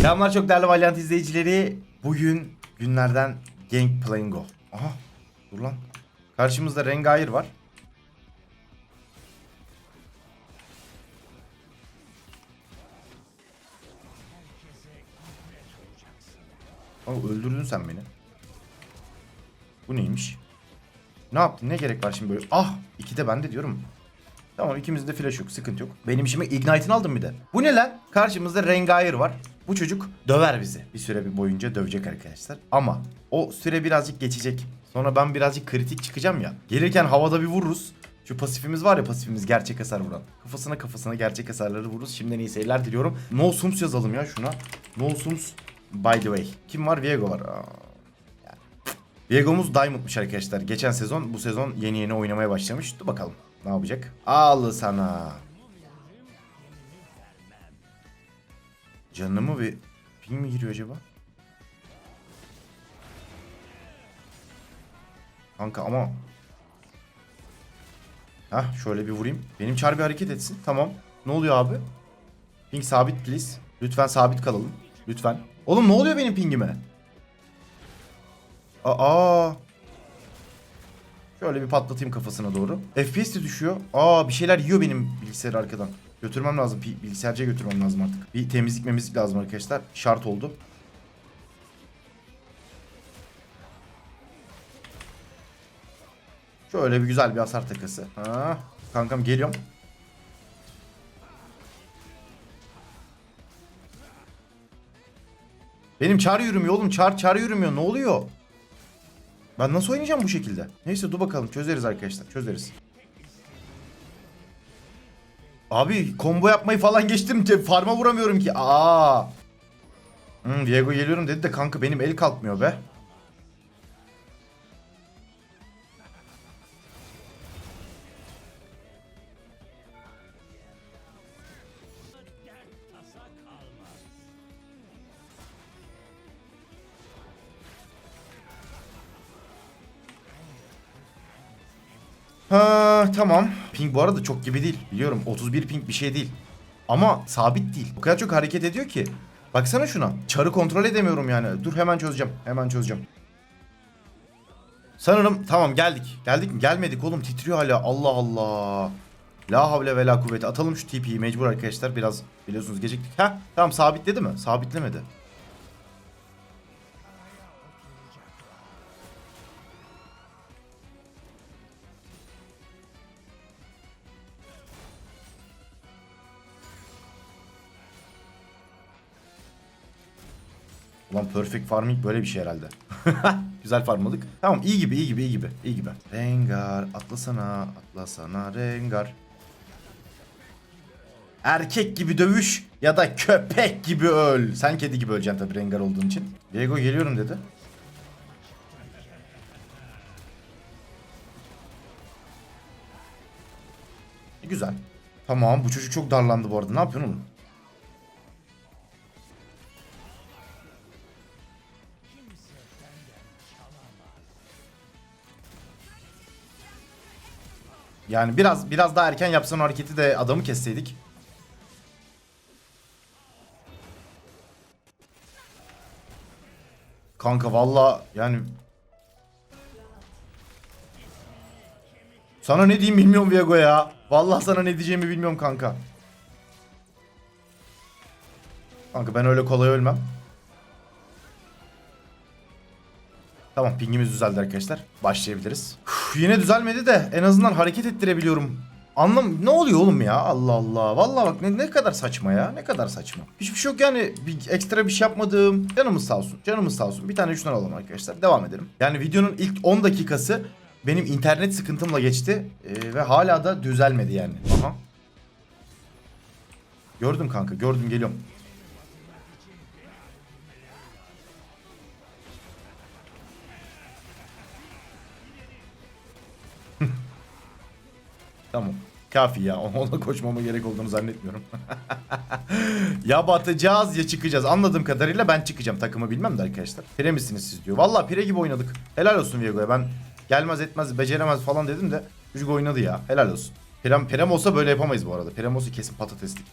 Selamlar çok değerli Valiant izleyicileri. Bugün günlerden Gangplango. Aha dur lan. Karşımızda Rengair var. Aa, öldürdün sen beni. Bu neymiş? Ne yaptın? Ne gerek var şimdi böyle? Ah! iki de bende diyorum. Tamam ikimizde flash yok. Sıkıntı yok. Benim işime Ignite'ini aldım bir de. Bu ne lan? Karşımızda Rengair var. Bu çocuk döver bizi. Bir süre bir boyunca dövecek arkadaşlar. Ama o süre birazcık geçecek. Sonra ben birazcık kritik çıkacağım ya. Gelirken havada bir vururuz. Şu pasifimiz var ya pasifimiz gerçek hasar vuran. Kafasına kafasına gerçek hasarları vururuz. Şimdiden iyi seyirler diliyorum. No Sums yazalım ya şuna. No Sums by the way. Kim var? Viego var. Aa, Viego'muz Diamond'mış arkadaşlar. Geçen sezon bu sezon yeni yeni oynamaya başlamış. Dur bakalım ne yapacak. Al sana. Canımı bir ping mi giriyor acaba? Kanka ama Hah şöyle bir vurayım. Benim çar bir hareket etsin. Tamam. Ne oluyor abi? Ping sabit please. Lütfen sabit kalalım. Lütfen. Oğlum ne oluyor benim pingime? Aa. Şöyle bir patlatayım kafasına doğru. FPS de düşüyor. Aa bir şeyler yiyor benim bilgisayar arkadan. Götürmem lazım. Bilgisayarcıya götürmem lazım artık. Bir temizlik memizlik lazım arkadaşlar. Şart oldu. Şöyle bir güzel bir hasar takası. Ha, kankam geliyorum. Benim çar yürümüyor oğlum. Çar çar yürümüyor. Ne oluyor? Ben nasıl oynayacağım bu şekilde? Neyse dur bakalım çözeriz arkadaşlar çözeriz. Abi combo yapmayı falan geçtim. Farma vuramıyorum ki. Aa. Hmm, Diego geliyorum dedi de kanka benim el kalkmıyor be. Ha tamam. Ping bu arada çok gibi değil. Biliyorum 31 ping bir şey değil. Ama sabit değil. O kadar çok hareket ediyor ki. Baksana şuna. Çarı kontrol edemiyorum yani. Dur hemen çözeceğim. Hemen çözeceğim. Sanırım tamam geldik. Geldik mi? Gelmedik oğlum. Titriyor hala. Allah Allah. La havle ve la kuvvete. Atalım şu TP'yi mecbur arkadaşlar. Biraz biliyorsunuz geciktik. Ha tamam sabitledi mi? Sabitlemedi. Ulan perfect farming böyle bir şey herhalde. Güzel farmladık. Tamam iyi gibi iyi gibi iyi gibi iyi gibi. Rengar atlasana atlasana Rengar. Erkek gibi dövüş ya da köpek gibi öl. Sen kedi gibi öleceksin tabii Rengar olduğun için. Diego geliyorum dedi. Güzel. Tamam bu çocuk çok darlandı bu arada. Ne yapıyorsun oğlum? Yani biraz biraz daha erken yapsan hareketi de adamı kesseydik. Kanka valla yani Sana ne diyeyim bilmiyorum Viego ya. Vallahi sana ne diyeceğimi bilmiyorum kanka. Kanka ben öyle kolay ölmem. Tamam pingimiz düzeldi arkadaşlar. Başlayabiliriz. Üf, yine düzelmedi de en azından hareket ettirebiliyorum. Anlam ne oluyor oğlum ya? Allah Allah. Vallahi bak ne, ne kadar saçma ya. Ne kadar saçma. Hiçbir şey yok yani. Bir, ekstra bir şey yapmadığım. Canımız sağ olsun. Canımız sağ olsun. Bir tane şundan alalım arkadaşlar. Devam edelim. Yani videonun ilk 10 dakikası benim internet sıkıntımla geçti. Ee, ve hala da düzelmedi yani. Aha. Gördüm kanka. Gördüm geliyorum. Kafi ya. Ona koşmama gerek olduğunu zannetmiyorum. ya batacağız ya çıkacağız. Anladığım kadarıyla ben çıkacağım. Takımı bilmem de arkadaşlar. Pire misiniz siz diyor. Valla pire gibi oynadık. Helal olsun Viego'ya. Ben gelmez etmez beceremez falan dedim de çocuk oynadı ya. Helal olsun. Pirem, Pirem olsa böyle yapamayız bu arada. Pirem olsa kesin patateslik.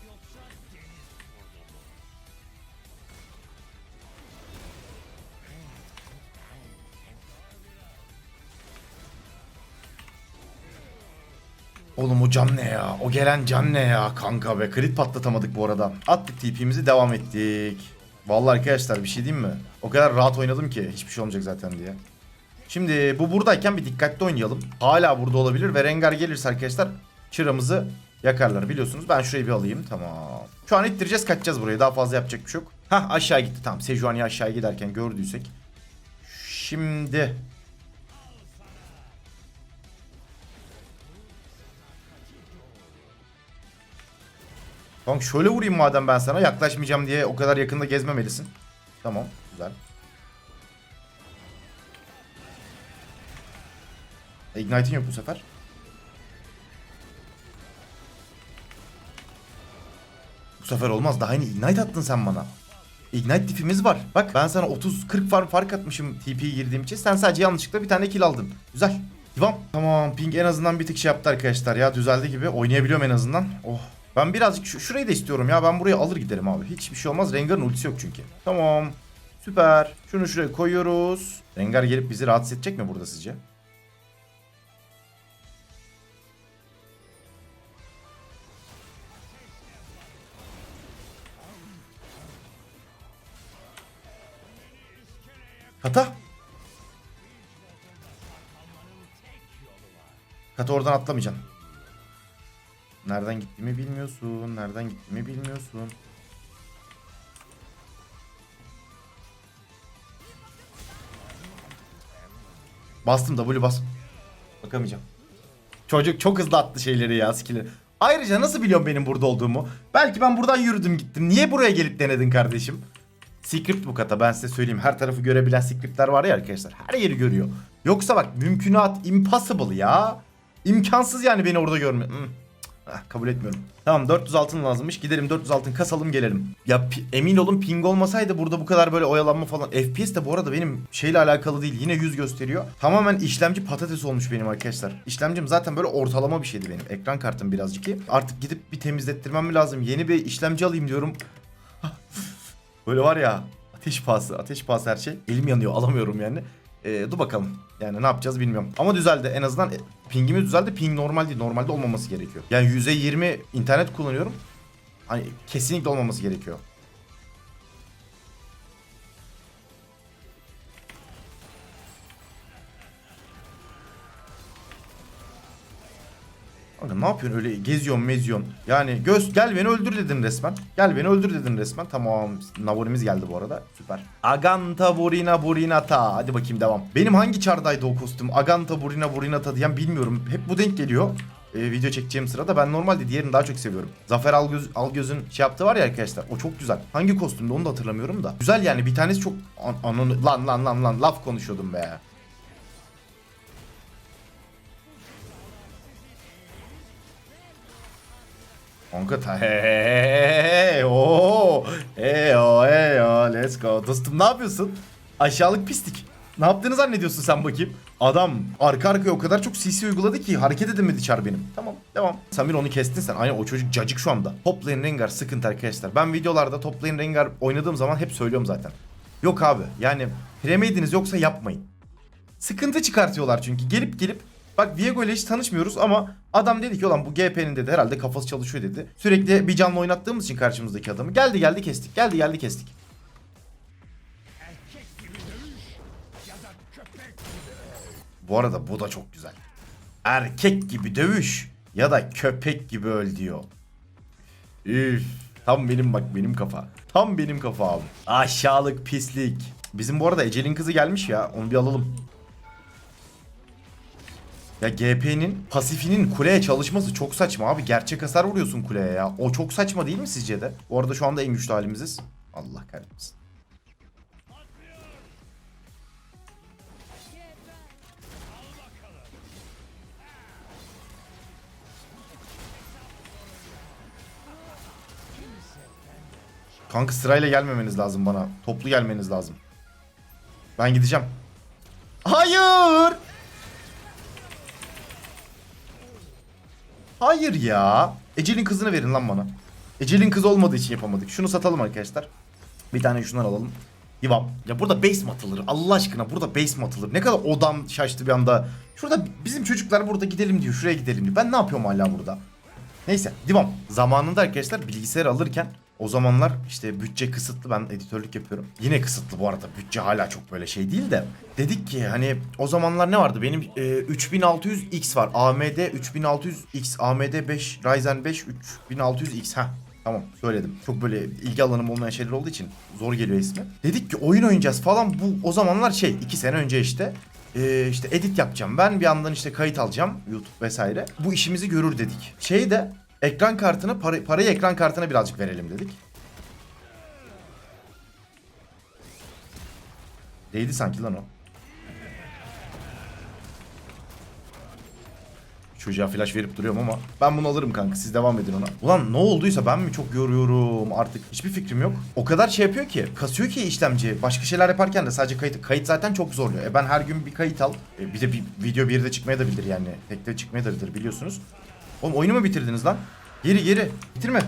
Oğlum o can ne ya? O gelen can ne ya kanka be? Crit patlatamadık bu arada. Attık TP'mizi devam ettik. Vallahi arkadaşlar bir şey diyeyim mi? O kadar rahat oynadım ki hiçbir şey olmayacak zaten diye. Şimdi bu buradayken bir dikkatli oynayalım. Hala burada olabilir ve Rengar gelirse arkadaşlar çıramızı yakarlar biliyorsunuz. Ben şurayı bir alayım tamam. Şu an ittireceğiz kaçacağız burayı daha fazla yapacak bir şey yok. Hah aşağı gitti tamam. Sejuani aşağı giderken gördüysek. Şimdi Tamam şöyle vurayım madem ben sana yaklaşmayacağım diye o kadar yakında gezmemelisin. Tamam güzel. Ignite'in yok bu sefer. Bu sefer olmaz. Daha yeni Ignite attın sen bana. Ignite diff'imiz var. Bak ben sana 30-40 farm fark atmışım TP'ye girdiğim için. Sen sadece yanlışlıkla bir tane kill aldın. Güzel. Devam. Tamam ping en azından bir tık şey yaptı arkadaşlar ya düzeldi gibi. Oynayabiliyorum en azından. Oh. Ben birazcık şu, şurayı da istiyorum ya. Ben burayı alır giderim abi. Hiçbir şey olmaz. Rengar'ın ultisi yok çünkü. Tamam. Süper. Şunu şuraya koyuyoruz. Rengar gelip bizi rahatsız edecek mi burada sizce? Kata. Kata oradan atlamayacaksın. Nereden gittiğimi bilmiyorsun. Nereden gittiğimi bilmiyorsun. Bastım W bas. Bakamayacağım. Çocuk çok hızlı attı şeyleri ya skill'i. Ayrıca nasıl biliyorum benim burada olduğumu? Belki ben buradan yürüdüm gittim. Niye buraya gelip denedin kardeşim? Script bu kata ben size söyleyeyim. Her tarafı görebilen scriptler var ya arkadaşlar. Her yeri görüyor. Yoksa bak mümkünat impossible ya. İmkansız yani beni orada görme. Hmm. Ah, kabul etmiyorum. Tamam 400 altın lazımmış. Gidelim 400 altın kasalım gelelim. Ya emin olun ping olmasaydı burada bu kadar böyle oyalanma falan. FPS de bu arada benim şeyle alakalı değil. Yine 100 gösteriyor. Tamamen işlemci patates olmuş benim arkadaşlar. İşlemcim zaten böyle ortalama bir şeydi benim. Ekran kartım birazcık iyi. Artık gidip bir temizlettirmem mi lazım? Yeni bir işlemci alayım diyorum. Böyle var ya ateş pahası, ateş pahası her şey. Elim yanıyor alamıyorum yani. Ee, dur bakalım. Yani ne yapacağız bilmiyorum. Ama düzeldi. En azından e, pingimiz düzeldi. Ping normal değil. Normalde olmaması gerekiyor. Yani %20 internet kullanıyorum. Hani kesinlikle olmaması gerekiyor. Ne yapıyorsun öyle geziyorsun meziyorsun. Yani göz gel beni öldür dedin resmen. Gel beni öldür dedin resmen. Tamam. Navorimiz geldi bu arada. Süper. Aganta Burina Burinata. Hadi bakayım devam. Benim hangi çardaydı o kostüm? Aganta Burina Burinata diyen bilmiyorum. Hep bu denk geliyor. Ee, video çekeceğim sırada ben normalde diğerini daha çok seviyorum. Zafer Algöz, Algöz'ün şey yaptığı var ya arkadaşlar. O çok güzel. Hangi kostümde onu da hatırlamıyorum da. Güzel yani bir tanesi çok an, ananı- lan lan lan lan laf konuşuyordum be. Kanka ta hey o hey o hey o let's go dostum ne yapıyorsun? Aşağılık pislik. Ne yaptığını zannediyorsun sen bakayım? Adam arka arkaya o kadar çok CC uyguladı ki hareket edemedi çar benim. Tamam devam. Samir onu kestin sen. Aynen o çocuk cacık şu anda. Top lane Rengar sıkıntı arkadaşlar. Ben videolarda top lane Rengar oynadığım zaman hep söylüyorum zaten. Yok abi yani premediniz yoksa yapmayın. Sıkıntı çıkartıyorlar çünkü. Gelip gelip bak Viego ile hiç tanışmıyoruz ama adam dedi ki olan bu GP'nin dedi herhalde kafası çalışıyor dedi. Sürekli bir canlı oynattığımız için karşımızdaki adamı. Geldi geldi kestik. Geldi geldi kestik. Bu arada bu da çok güzel. Erkek gibi dövüş ya da köpek gibi öl diyor. Üf. Tam benim bak benim kafa. Tam benim kafa abi. Aşağılık pislik. Bizim bu arada Ecel'in kızı gelmiş ya. Onu bir alalım. Ya GP'nin pasifinin kuleye çalışması çok saçma abi. Gerçek hasar vuruyorsun kuleye ya. O çok saçma değil mi sizce de? Bu arada şu anda en güçlü halimiziz. Allah kahretsin. Kanka sırayla gelmemeniz lazım bana. Toplu gelmeniz lazım. Ben gideceğim. Hayır. Hayır ya. Ecel'in kızını verin lan bana. Ecel'in kızı olmadığı için yapamadık. Şunu satalım arkadaşlar. Bir tane şundan alalım. Divam. Ya burada base mi atılır? Allah aşkına burada base mi atılır? Ne kadar odam şaştı bir anda. Şurada bizim çocuklar burada gidelim diyor. Şuraya gidelim diyor. Ben ne yapıyorum hala burada? Neyse devam. Zamanında arkadaşlar bilgisayar alırken o zamanlar işte bütçe kısıtlı ben editörlük yapıyorum. Yine kısıtlı bu arada bütçe hala çok böyle şey değil de. Dedik ki hani o zamanlar ne vardı? Benim e, 3600X var. AMD 3600X, AMD 5, Ryzen 5 3600X. Heh Tamam söyledim. Çok böyle ilgi alanım olmayan şeyler olduğu için zor geliyor ismi. Dedik ki oyun oynayacağız falan. Bu o zamanlar şey iki sene önce işte. Ee, işte edit yapacağım. Ben bir yandan işte kayıt alacağım YouTube vesaire. Bu işimizi görür dedik. Şey de ekran kartını para, parayı ekran kartına birazcık verelim dedik. Değdi sanki lan o. Çocuğa flash verip duruyorum ama ben bunu alırım kanka siz devam edin ona. Ulan ne olduysa ben mi çok yoruyorum artık hiçbir fikrim yok. O kadar şey yapıyor ki kasıyor ki işlemci başka şeyler yaparken de sadece kayıt kayıt zaten çok zorluyor. E ben her gün bir kayıt al e bir de bir video bir de çıkmaya da bilir yani tek çıkmaya da bilir biliyorsunuz. Oğlum oyunu mu bitirdiniz lan? Geri geri bitirme.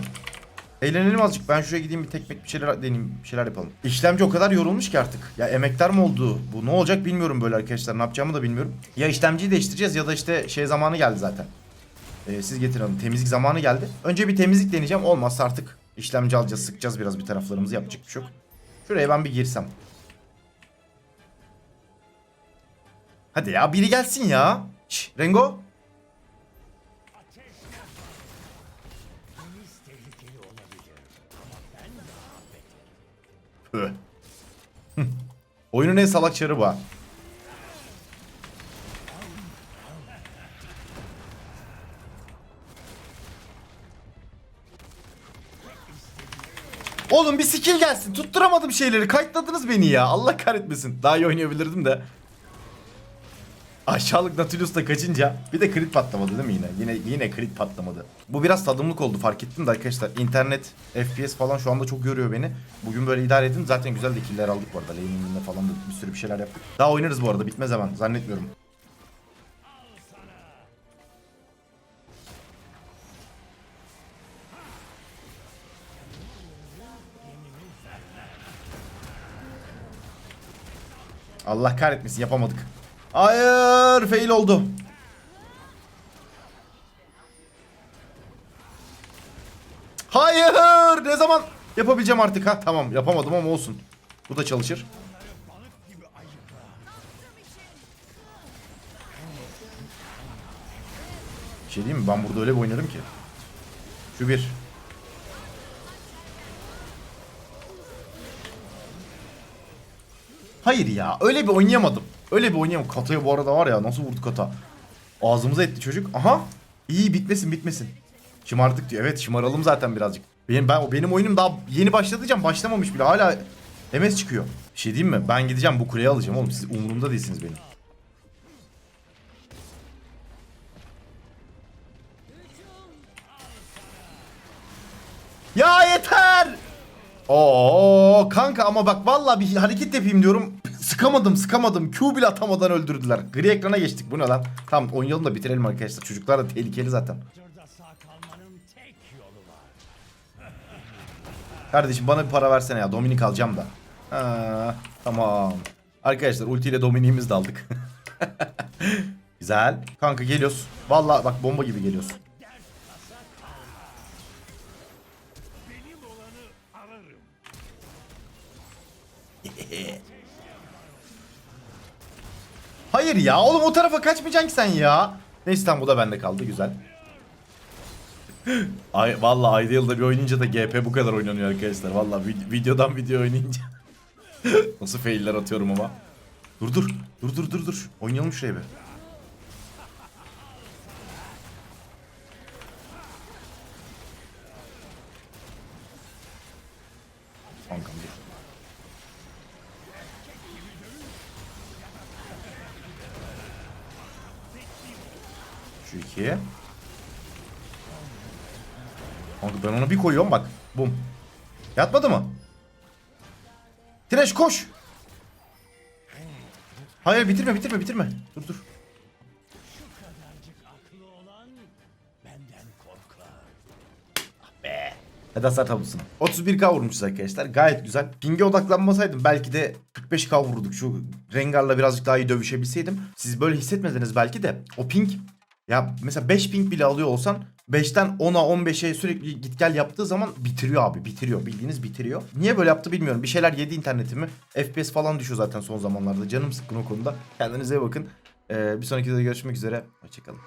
Eğlenelim azıcık. Ben şuraya gideyim bir tek bir şeyler deneyeyim. Bir şeyler yapalım. İşlemci o kadar yorulmuş ki artık. Ya emektar mı oldu? Bu ne olacak bilmiyorum böyle arkadaşlar. Ne yapacağımı da bilmiyorum. Ya işlemciyi değiştireceğiz ya da işte şey zamanı geldi zaten. Ee, siz getirin. Temizlik zamanı geldi. Önce bir temizlik deneyeceğim. Olmazsa artık işlemci alacağız. Sıkacağız biraz bir taraflarımızı. Yapacak bir şey yok. Şuraya ben bir girsem. Hadi ya biri gelsin ya. Şş, Rengo. Oyunun en salak çarı bu. Oğlum bir skill gelsin. Tutturamadım şeyleri. Kayıtladınız beni ya. Allah kahretmesin. Daha iyi oynayabilirdim de. Aşağılık Nautilus'ta kaçınca bir de crit patlamadı değil mi yine? Yine yine crit patlamadı. Bu biraz tadımlık oldu fark ettim de arkadaşlar. İnternet, FPS falan şu anda çok yoruyor beni. Bugün böyle idare edin. Zaten güzel de killer aldık bu arada. Laning'inde falan da bir sürü bir şeyler yaptık. Daha oynarız bu arada. Bitmez hemen. Zannetmiyorum. Allah kahretmesin yapamadık. Hayır fail oldu. Hayır ne zaman yapabileceğim artık ha tamam yapamadım ama olsun. Bu da çalışır. Bir şey diyeyim mi ben burada öyle bir oynarım ki. Şu bir. Hayır ya öyle bir oynayamadım. Öyle bir oynayamadım. Kataya bu arada var ya nasıl vurdu kata. Ağzımıza etti çocuk. Aha. İyi bitmesin bitmesin. Şımardık diyor. Evet şımaralım zaten birazcık. Benim ben benim oyunum daha yeni başladı diyeceğim. Başlamamış bile. Hala MS çıkıyor. Bir şey diyeyim mi? Ben gideceğim bu kuleyi alacağım oğlum. Siz umurumda değilsiniz benim. Ya yeter! Oo kanka ama bak vallahi bir hareket yapayım diyorum. Sıkamadım sıkamadım. Q bile atamadan öldürdüler. Gri ekrana geçtik. Bu ne lan? Tamam oynayalım da bitirelim arkadaşlar. Çocuklar da tehlikeli zaten. Kardeşim bana bir para versene ya. Dominik alacağım da. Ha, tamam. Arkadaşlar ultiyle Dominik'imizi de aldık. Güzel. Kanka geliyoruz. Vallahi bak bomba gibi geliyoruz. Hayır ya oğlum o tarafa kaçmayacaksın ki sen ya. Neyse tamam bu da bende kaldı güzel. Ay vallahi Ideal'da bir oynayınca da GP bu kadar oynanıyor arkadaşlar. Vallahi vid- videodan video oynayınca. Nasıl failler atıyorum ama. Dur dur. Dur dur dur dur. Oynayalım şuraya bir. Kankam dur. Şu iki. Ona bir koyuyorum bak. Bum. Yatmadı mı? Trash koş. Hayır bitirme bitirme bitirme. Dur dur. Ah. Hadi hasar tablosuna. 31k vurmuşuz arkadaşlar. Gayet güzel. Ping'e odaklanmasaydım belki de 45k vururduk. Şu Rengar'la birazcık daha iyi dövüşebilseydim. Siz böyle hissetmediniz belki de. O ping ya mesela 5 ping bile alıyor olsan 5'ten 10'a 15'e sürekli git gel yaptığı zaman bitiriyor abi bitiriyor bildiğiniz bitiriyor. Niye böyle yaptı bilmiyorum. Bir şeyler yedi internetimi. FPS falan düşüyor zaten son zamanlarda. Canım sıkkın o konuda. Kendinize iyi bakın. Ee, bir sonraki videoda görüşmek üzere. Hoşçakalın.